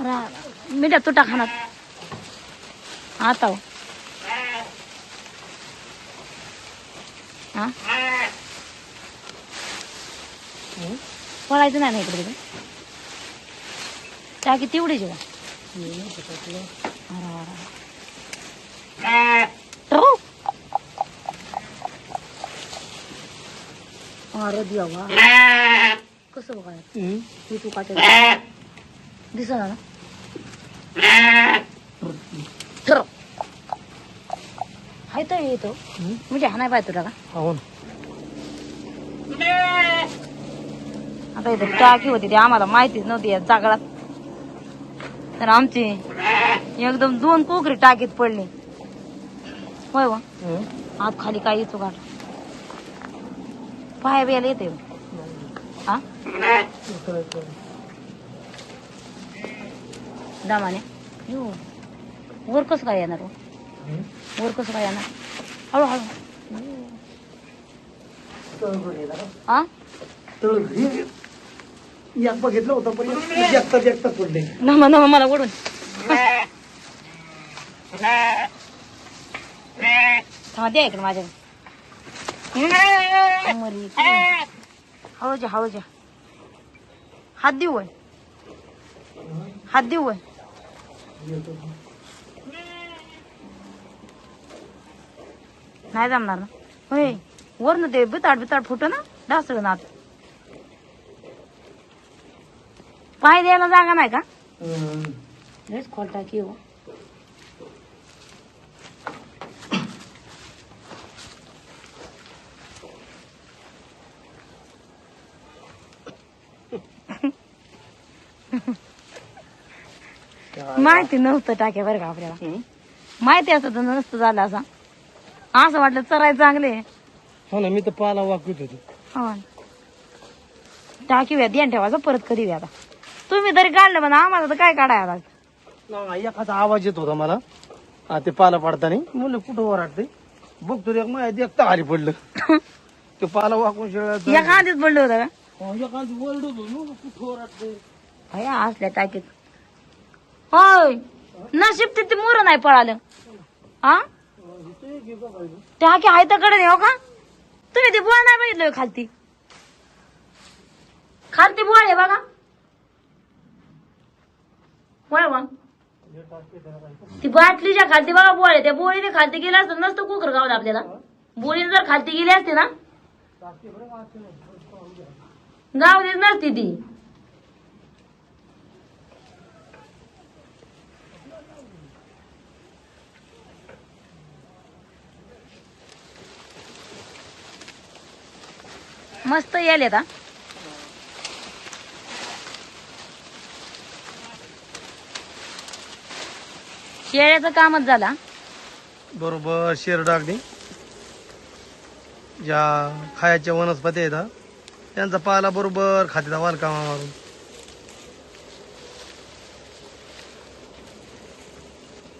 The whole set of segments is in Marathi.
मिठा तुटा खाणार आता हो. हा? पळायचं नाही ना इकडे तिकडे? टाकी तेवढी जेव्हा अरे देवा. कसं बघायचं? हे तू काटे दिसा ना? येतो म्हणजे हा नाही पाहिजे तुला का हो आता इथे टाकी होती ती आम्हाला माहितीच नव्हती या जागळात तर आमची एकदम दोन कोकरी टाकीत पडली. होय व. आत खाली काय येतो गाठ. पाय बियाला येते हो. दामाने. यो. वर कसं काय येणार हो? वर कसं काय ना. हळूहळू हा एक बघितलं होतं पण पडले नमा नमा मला ओढून. थांबा द्या इकडे माझ्या. मरी हळूच्या हळूच्या हात देऊ हात देऊ नाही जमणार ना. होय. वरनं ते बिताड बिताड फुट ना ढासळ ना पाय द्यायला जागा नाही का? लयच खोलता की हो. माहिती नव्हतं टाक्या बरं का आपल्याला. माहिती असतं तर नसतं झालं असं. असं वाटलं चराय चांगले. हो ना मी तर पाला वाकवीत होतो. हा टाकी व्या ध्यान ठेवायचं परत कधी व्या आता. तुम्ही तरी काढलं म्हणा आम्हाला तर काय काढायला नाही, एकाचा आवाज येत होता मला. हा ते पाला पाडताना. म्हणलं कुठं ओराटते बघतो रे माहिती एकटा खाली पडलं. ते पाला वाकून शेळ्यात या कांदीच पडलं होतं का? एखादी वर्ड होतो. कुठं ओराटते भया असल्या टाकीत. होय. नशीब तिथे मोर नाही पळालं. हा? टाकी आहे तर कडे हो का? तुम्ही ती बोळ नाही बघितलं खालती. खालती बोळ आहे बघा. बोळ मग? ती बाटलीच्या खालती बघा बोळ आहे त्या बोळीने खालती गेला असतं नसतं कुकर गावलं आपल्याला. बोळीने जर खालती गेली असते ना? गावलीच नसती ती. मस्त यायला आता शेळ्याचं कामच झाला बरोबर शेर टाकणे ज्या खायच्या वनस्पती आहेत त्यांचा पाला बरोबर खाते वालकामा मारून.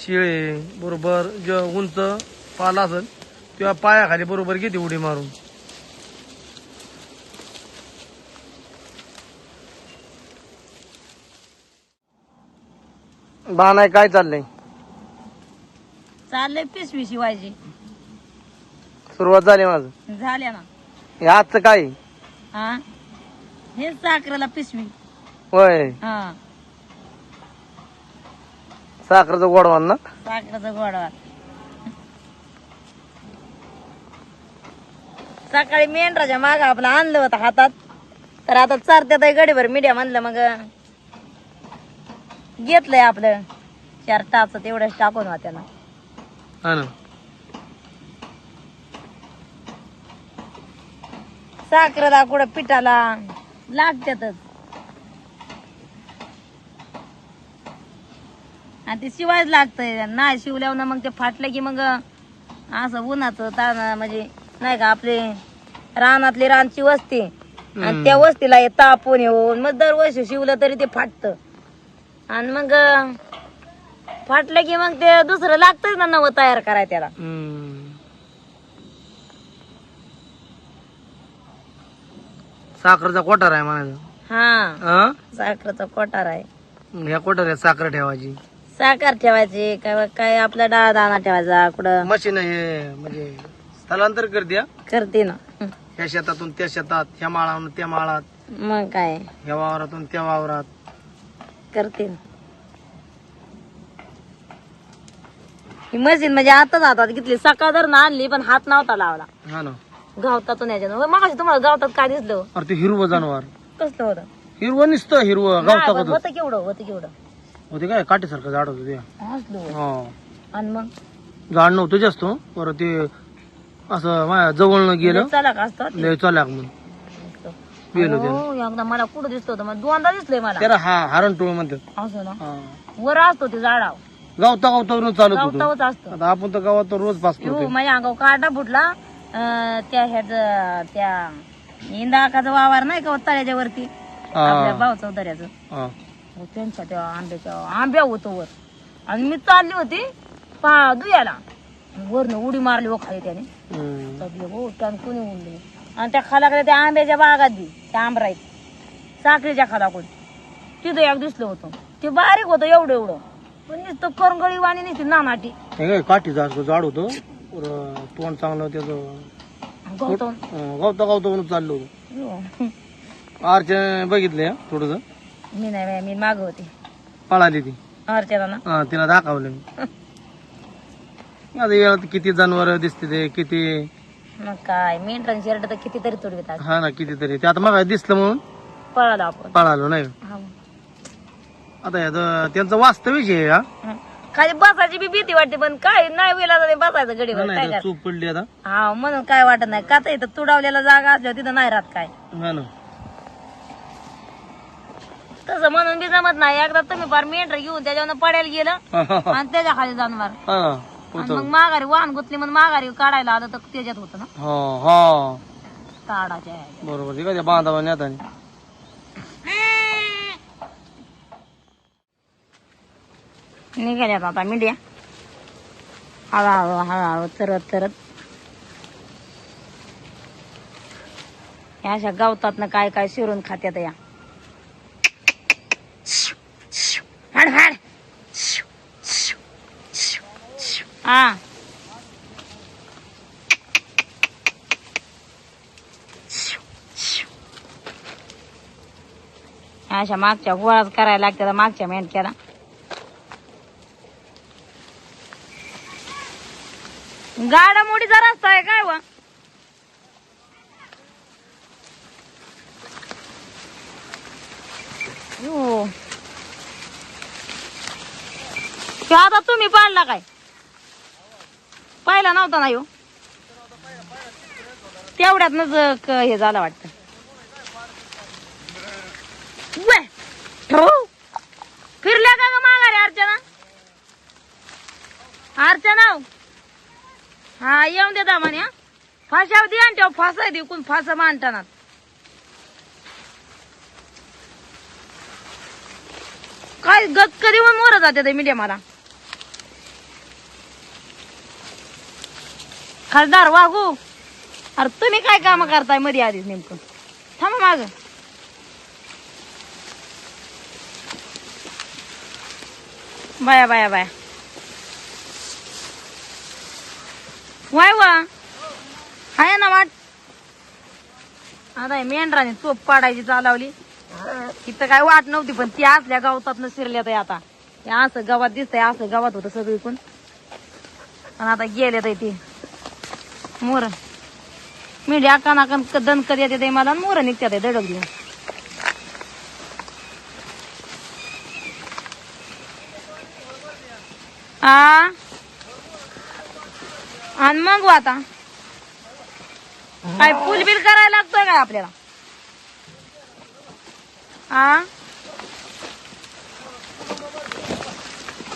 शिळे बरोबर जो उंच पाला असेल तेव्हा पायाखाली बरोबर घेते उडी मारून. बाणाय काय चाललंय? चाललंय पिशवी शिवायची. सुरुवात झाली माझं झाल्या ना. हे आजचं काय? हा? हेच साखरेला पिशवी. होय. हा. साखरेचं गोडवान ना? साखरेचा गोडवा सकाळी मेंढराच्या माग आपलं आणलं होतं हातात. तर आता चारत्यात गडीभर मीडिया म्हणलं मग घेतलंय आपलं. चार टाच तेवढंच टाकून वा त्याला. हा ना. साखरेला कुठं पिठाला? लागत्यातच. आणि ते शिवायच लागतंय. नाही शिवल्यावर ना मग ते फाटलं की मग असं उन्हाचं ताण म्हणजे नाही का आपले रानातली रानची वस्ती. आणि त्या वस्तीला हे तापून येऊन मग दरवर्षी शिवलं तरी ते फाटत. आणि मग फाटलं की मग ते दुसरं लागतंच ना नवं तयार करायला त्याला. साखरेचा कोटार आहे म्हणायचं हा हा? साखरेचा कोटार आहे ह्या कोठाऱ्यात साखर ठेवायची साखर ठेवायची काय काय आपला डाळ दाणा ठेवायचा कुठं मशीन हे म्हणजे स्थलांतर करते हा. करते ना. ह्या शेतातून त्या शेतात ह्या माळातून त्या माळात मग काय ह्या वावरातून त्या वावरात करते ही मशीन म्हणजे आताच हातात घेतली. सकाळ जर ना आणली पण हात नव्हता लावला. हा ना. गावतातून याच्यानं मग तुम्हाला गावतात काय दिसलं? अरे ते हिरवं जनावर. कसलं होतं? हिरवं निसतं हिरवं नाही, गावता पण होतं होतं केवढं होतं केवढं. होते काय? काठीसारखं झाड होतं ते. हसलो हा. आणि मग? झाड नव्हतं जास्त परत ते असं माझ्या जवळ गेलं. चला का असतं लय चालक म्हणून. हो, एकदा मला कुठं दिसलं होतं? मला दोनदा दिसलंय मला. त्याला हा हरण टोळ म्हणतात. असं ना? हा. वर असतो ते झाडाव गावता गावता चालत होतो. गावतावच असतं. आता आपण तर गावात रोज पास करतो माझ्या अंगावर काटा फुटला. अं, त्या ह्याच त्या इंदाकाचा वावर नाही का तळ्याच्या वरती? आपल्या भाऊ चौधऱ्याचं. हो, त्यांच्या त्या आंब्याच्या आंब्या होतो वर. आणि मी चालली होती पा दुयाला. वरनं उडी मारली हो खाली त्याने. तबले हो त्यानं कोणी उडली आणि त्या खालाकडे त्या आंब्याच्या बागात बी त्या आंबराईत साखरेच्या खालाकडे तिथं एक दिसलं होतं. ते बारीक होतं एवढं एवढं. पण नुसतं करंगळी वाणी नुसती नानाटी. काठीचं असं झाड होतं? तोंड चांगलं त्याचं. गौतम. गावता गावता म्हणून चाललो यो. आरच्या बघितलं थोडस? मी नाही बाई, मी माग होती. पळाली ती. अर्चना ना हा, तिला दाखवलं मी. आता वेळात किती जनावर दिसते ते किती मग काय मेंढरांची शर्ट तर कितीतरी तुडवीत आज हा ना कितीतरी. ते आता मग दिसलं म्हणून पळालो आपण. पळालो नाही हा. आता याचं त्यांचं वास्तविक आहे हा. हं. खाली बसायची बी भीती वाटते पण काय नाही वेळा बसायचं गडीवर काय नाही चूक पडली आता. हा म्हणून काय वाटत नाही. का तर इथं तुडावलेला जागा असल्यावर तिथं नाही राहत काय. हा ना. तसं म्हणून बी जमत नाही. एकदा तुम्ही फार मेंढर घेऊन त्याच्यावर पडायला गेलं हा, हा, हा. आणि त्याच्याखाली जाणवार. हा. आणि. मग माघारी वाहन गुतली मग माघारी काढायला आलं तर त्याच्यात होतं ना? हा हा. ताडाच्या ह्याच्यात. बरोबर ते काय ते बांधावा नेतानी निघाल्यात आता मीडिया. हळूहळू हळूहळू चरत चरत या अशा गावतात काय काय शिरून खात्यात या हाड हाड हा. अशा मागच्या गोळाच करायला लागतात मागच्या मेंढक्याला. गाडा मोडीचा रस्ता आहे काय वा? आता तुम्ही पाडला काय? पाहिला नव्हता ना यो. तेवढ्यातनच हे झालं वाटत. फिरल्या का ग माघारी अर्चना? अर्चना हो. हा. येऊन देता म्हणे हा. फाशावर दे आणि तेव्हा फासाय दे कोण फासा मांडताना काय गत कधी म्हणून मोर जाते ते मीडिया मला. खासदार वागू अरे तुम्ही काय काम करतायमध्ये आधीच नेमकं? थांबा माग. बाया बाया बाया. वाय वा. आहे ना वाट. आता मेंढराने चोप पाडायची चालवली. इथं काय वाट नव्हती पण ती असल्या गवतात शिरल्या तर आता. असं गावात दिसतंय असं गावात होतं सगळीकडून. आणि आता गेले ते. मोर. मिडी आकान आकान दन कधी येते मला मोर निघत्या दडक घेऊन. आ? आणि मग आता. काय फुल बिल करायला लागतोय काय आपल्याला? आ?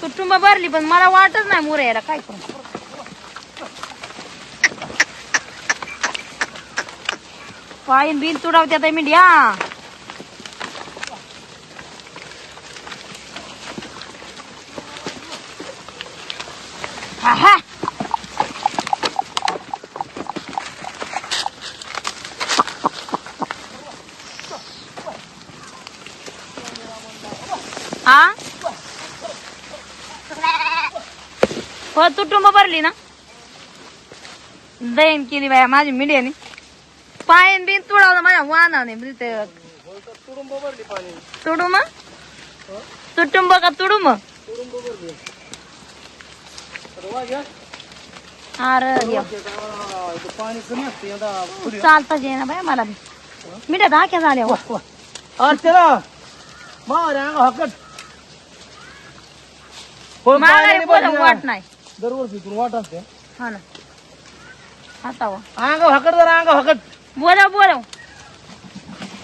कुटुंब भरली पण मला वाटत नाही मोर यायला काय करू. पायन बिन तुडावते मीडिया मेंढ्या हा हो तुटुंब भरली ना दहीन केली बाया माझी मीडियाने तुडावलं माझ्या वाहनाने ते तुडुंब भरली पाणी तुडुंब तुटुंब का तुडुंब तुडुंब भरली. अरे पाणी कमी असते. चालताच बाया मला धाक्या झाल्या. अर्चना मारे हकट. माघारी. वाट नाही. दरवर्षी इथून वाट असते. हा ना. आता वा. अंग हकट जरा अंग हकट. बोलव बोलव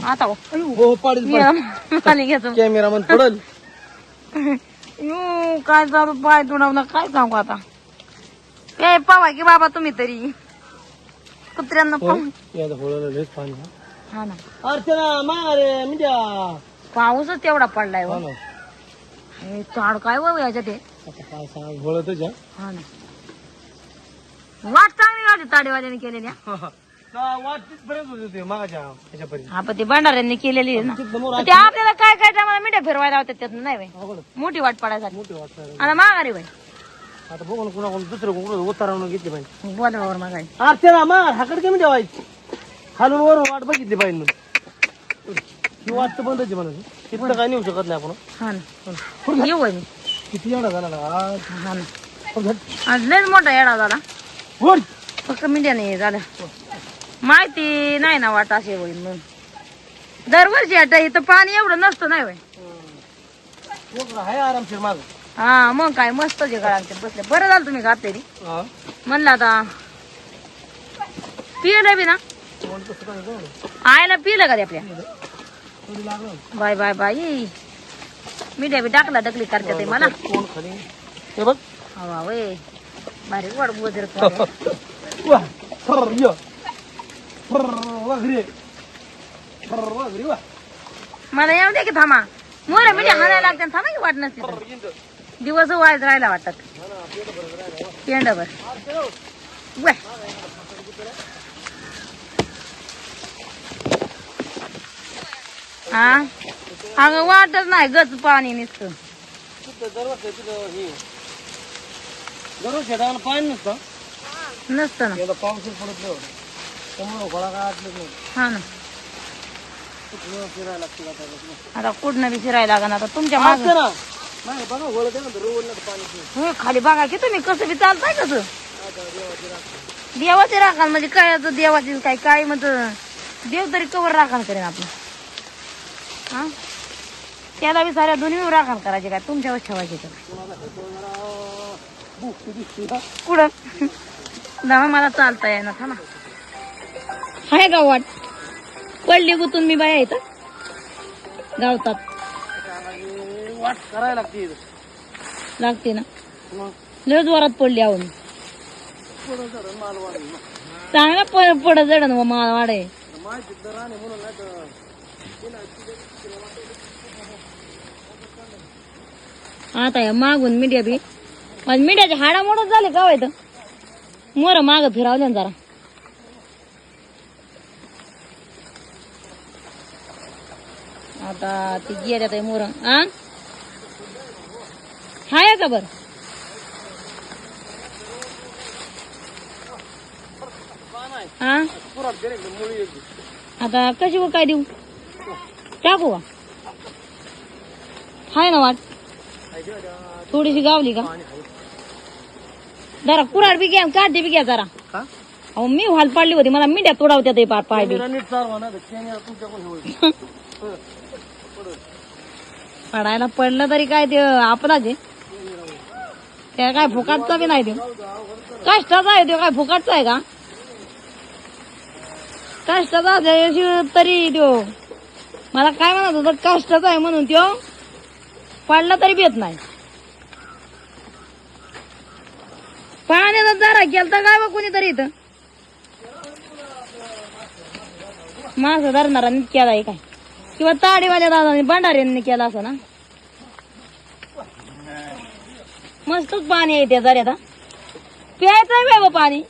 आता वा हो पाडील मी घेतो. पडल. यू काय चालू पाय तुडवला काय सांगू आता? काय पावा की बाबा तुम्ही तरी. कुत्र्यांना होळलं लयच पाणी हा ना. अर्चना मारे म्हणजे पाऊसच तेवढा पडलाय हो हो. ना. हे ताड काय व याच्या ते आता काय सांग होळतच आहे. हा ना. वाट चांगली गाडी ताडेवाल्याने केलेली हा. ना वाट तिथपर्यंत होते ते मागाच्या ह्याच्यापर्यंत. हा पण ते भंडाऱ्यांनी केलेली आहे ना. मोर ते आपल्याला काय काय टायमाला मिठ्या फिरवायला होत्या त्यातनं नाही बाई? अवघड. मोठी वाट पडायसाठी मोठी वाट नाही. आणि माघारी बाई. आता बघू ना कुणा कोण दुसरं कुठं उतारावून घेतली पाहिजे बोलावर माघारी. अर्चना मार हाकड कमी ठेवायची. खालून वरून वाट बघितली पाहिजे म्हणून. ही वाट तर बंदच आहे म्हणून तिथं काय नेऊ शकत नाही आपण. हा ना. येऊ बाई मी. किती एवढा झाला ना. आज हा ना. पण झट. आज लयच मोठा येडा झाला. वर. फक्त मीडियाने झालं. माहिती नाही ना वाट असे होईल म्हणून. दरवर्षी आता इथं पाणी एवढं नसतं नाही आहे आरामशीर माग. हा मग काय मस्त जे गळांचे बसले. बरं झालं तुम्ही घातलेली म्हणलं आता पिलं बी ना. आयला पिलं का ते आपल्या? बाय बाय बाय मीडिया बी टाकला डकली करते ते मला. हवा वय. भारी वाढ बोजर वाघरी वा मला येऊ दे की थांबा. मोर मीडिया हाणायला लागते आणि थांबा की वाट नसते. तर. दिवस वायच राहायला वाटतात पेंडभर वय हा? अगं वाटच नाही गच पाणी नुसतं. तिथं हे? शेताला पाणी नसतं? नसतं ना. यंदा पाऊसच पडत नाही. त्यामुळे घोडा काय आटलंच नाही. हा ना. कुठं फिरायला लागते आता बघ. आता कुठनं बी फिरायला लागण आता तुमच्या माग. ना नाही बघा रोवलं पाणी. होय, खाली बघा की तुम्ही कसं बी चालताय कसं देवाचे राखाल म्हणजे काय आता देवाचे काय काय म्हणत? देव तरी कवर राखाल करेन आपलं. हा? त्याला बी साऱ्या दोन्ही राखाल करायचे काय? तुमच्यावर ठेवायचे तर. दिसते? कुठं? दहा मला चालता येईना थांबा. आहे का वाट पडली गुतून मी बाया इथं. गावतात. वाट करायला लागते लागते ना. लय जोरात पडली आहो मी. चांगला प- पड जड माळ वाडे माहिती आता या मागून मीडिया बी. माझ्या मीडियाचे हाडा मोडत झाले का हो इथं? मोर माग फिरावले ना जरा. आता ती गेल्या ते मोर. आ? हाय का बर? हा आता कशी व काय देऊ? टाकू का? हाय ना वाट. थोडीशी गावली का? जरा कुराड बी घ्या काढते बी घ्या जरा. अहो मी व्हाल पाडली होती मला मिंड्या तोडावत्या ते पार पाय बी कॅमेरा नीट चालवा ना तर कॅमेरा तुमच्याकडून हे होईल पडायला पडलं तरी काय ते आपलाच आहे. त्या काय फुकाटचा बी नाही ते कष्टाचा आहे तो काय फुकाटचा आहे का? कष्टाचा तरी देऊ मला काय म्हणत होतं कष्टाचा आहे म्हणून त्यो पडला तरी भेट नाही. पाण्याचा जरा गेलता काय बा कोणीतरी इथं? माणसं धरणारा केला आहे काय? किंवा ताडीवाल्या दादाने भंडाऱ्यांनी केला असं ना? मस्तच पाणी आहे त्या झऱ्यात हा. प्यायचं आहे पाणी.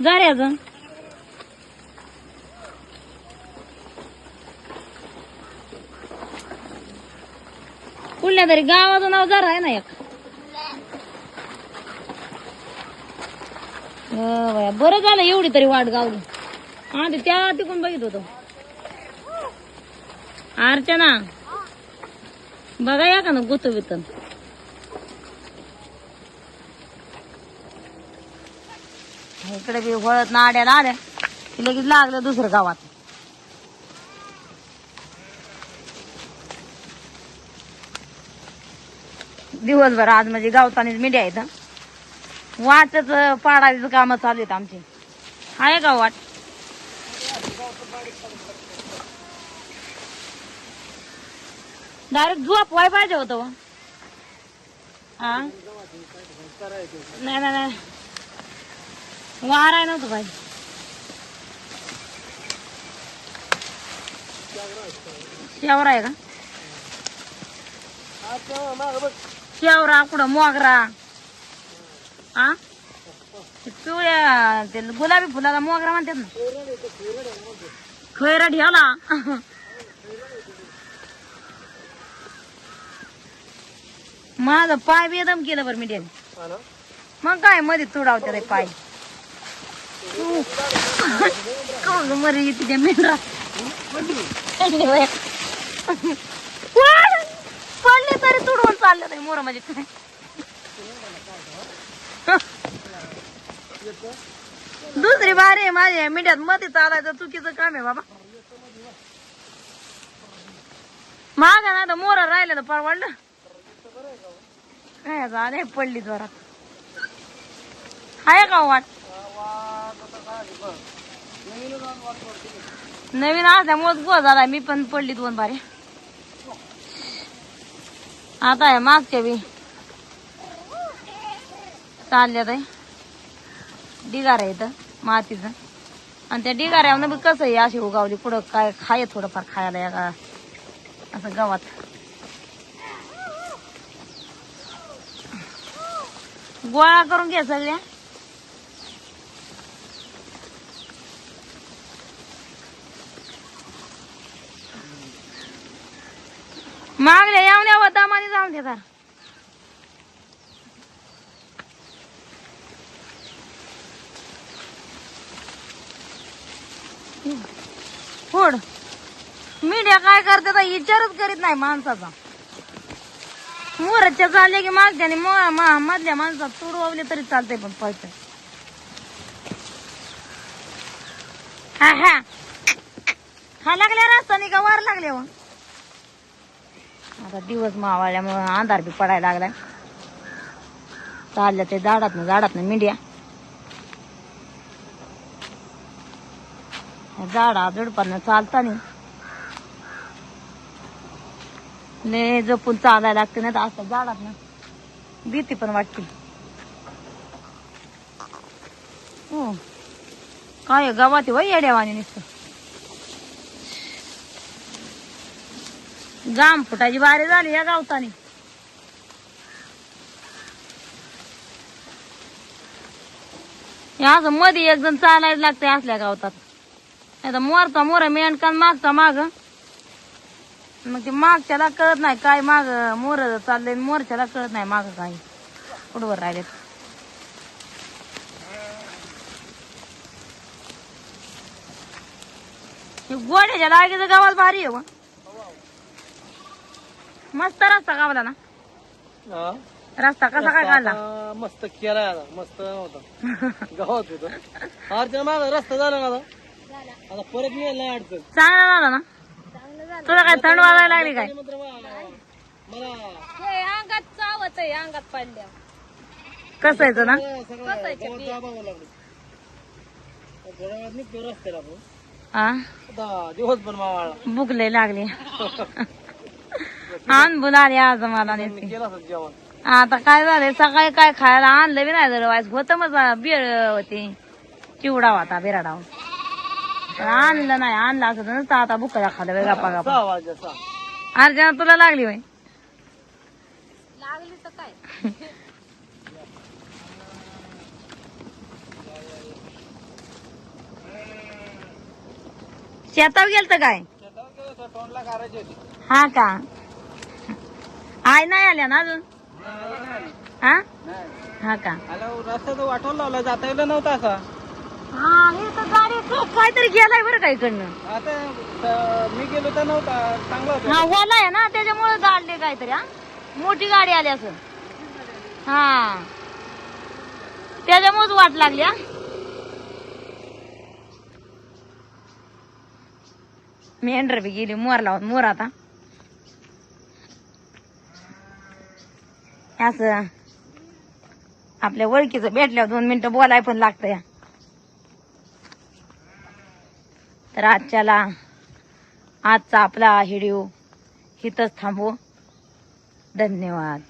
पाणी अजून. कुठल्या तरी गावाचं नाव जरा आहे ना एक. बरं झालं एवढी तरी वाट गावली. आधी त्या तिकून बघित होतो. अर्चना बघा या का ना गुत बितन इकडे बी वळत ना आड्याला आल्या की लगेच लागलं दुसरं गावात. दिवसभर आज म्हणजे गावतानीच मीडिया आहेत. वाटच पाडायचं काम चालू आहेत आमची. आहे का वाट? डायरेक्ट झोप वाय पाहिजे होतं. हा? नाही नाही वार आहे नव्हतं पाहिजे शेवरा आहे का? शेवरा कुठं? मोगरा. हा? पिवळ्या ते गुलाबी फुलाला मोगरा म्हणतात ना. खैरा ठेवला माझं पाय बेदम केलं बरं मीडियाने मग काय मध्ये तुडावते रे पाय. कोण मरी मेंढरा. पडले तरी तुडवून चालले नाही मोर म्हणजे काय? दुसरी बारी आहे माझ्या मीडियात मध्ये चालायचं चुकीचं काम आहे बाबा. मागा ना तर मोर राहिलं तर परवडलं. काय झाले पडली जोरात. आहे का वाट? नवीन असल्यामुळे गो झाला मी पण पडली दोन बारे. आता आहे मागच्या बी चालल्यात आहे डिगार आहे इथं मातीचं. आणि त्या डिगाऱ्यावर बी कसं आहे अशी उगावली पुढं काय खाय थोडंफार खायला या का असं गावात. गोळा करून घ्या सगळ्या. मागल्या येऊन व दामाने जाऊन दे तर फोड. मीडिया काय करते तर विचारच करीत नाही माणसाचा. मोरच्या चालले की मागच्याने मो- मधल्या माणसात तुडवले तरी चालतंय पण पळतंय हा हा. हा लागल्या रस्त्याने का वार लागले व हो? आता दिवस मावाळल्यामुळं अंधार बी पडायला लागलाय. चालल्या ते झाडात ना झाडात ना मिंडिया. झाडा झुडपांना चालता नाही ले जपून चालायला लागते नाही तर असं जाणार ना. भीती पण वाटते. हो. काय गावात वय येड्यावानी नुसतं. जाम फुटाची बारी झाली या गावतानी. हे असं मध्ये एक जण चालायला लागते असल्या गावतात. नाही तर मोरचा मोर मेंढकान मागचा माग. मग ते मागच्याला कळत नाही काय माग मोर चाललंय मोरच्याला कळत नाही माग काय. पुढवर राहिलेत. गोड्याच्या लागेचं गावात भारी आहे. मस्त रस्ता गावला ना. हा? रस्ता कसा काय काढला? मस्त आता मस्त होता गावात होत. अर्चना माझा रस्ता झाला आता परत नाही अडचण. चांगला झाला ना? तुला काय थंड वाजायला लागली काय? अंगात चावत आहे अंगात पडल्या कसं यायचं ना? दाबावं लागलं हा दिवस पण भूक लय आण बुलाली आज मला मी नुसती. केलं असं जेवण. आता काय झालंय? सकाळी काय खायला आणलं बी नाही जर वाईस होत. मग बिळ होती चिवडा होता. बिराडावर पण आणलं नाही आणलं असं तर नुसतं आता भुका खाल्लं वेगळा पागा सहा अर्जना तुला लागली होय लागली तर काय? शेतावर गेलत काय? हा का? आय नाही आल्या ना अजून? हा हा का? रस्ता तो वाटवून लावला जाता येईल नव्हता असा. हा तर गाडी खूप काहीतरी गेलाय बरं का इकडनं. आता मी गेलो तर नव्हता चांगला हा वाला आहे ना त्याच्यामुळे गाडले काहीतरी हा. मोठी गाडी आली असं. हा. त्याच्यामुळेच वाट लागली हा. मेंढर बी गेली मोर लावून मोर आता. असं. आपल्या ओळखीचं भेटल्यावर दोन मिनिटं बोलाय पण लागतं या तर आजच्याला आजचा आपला व्हिडिओ इथंच थांबू. धन्यवाद.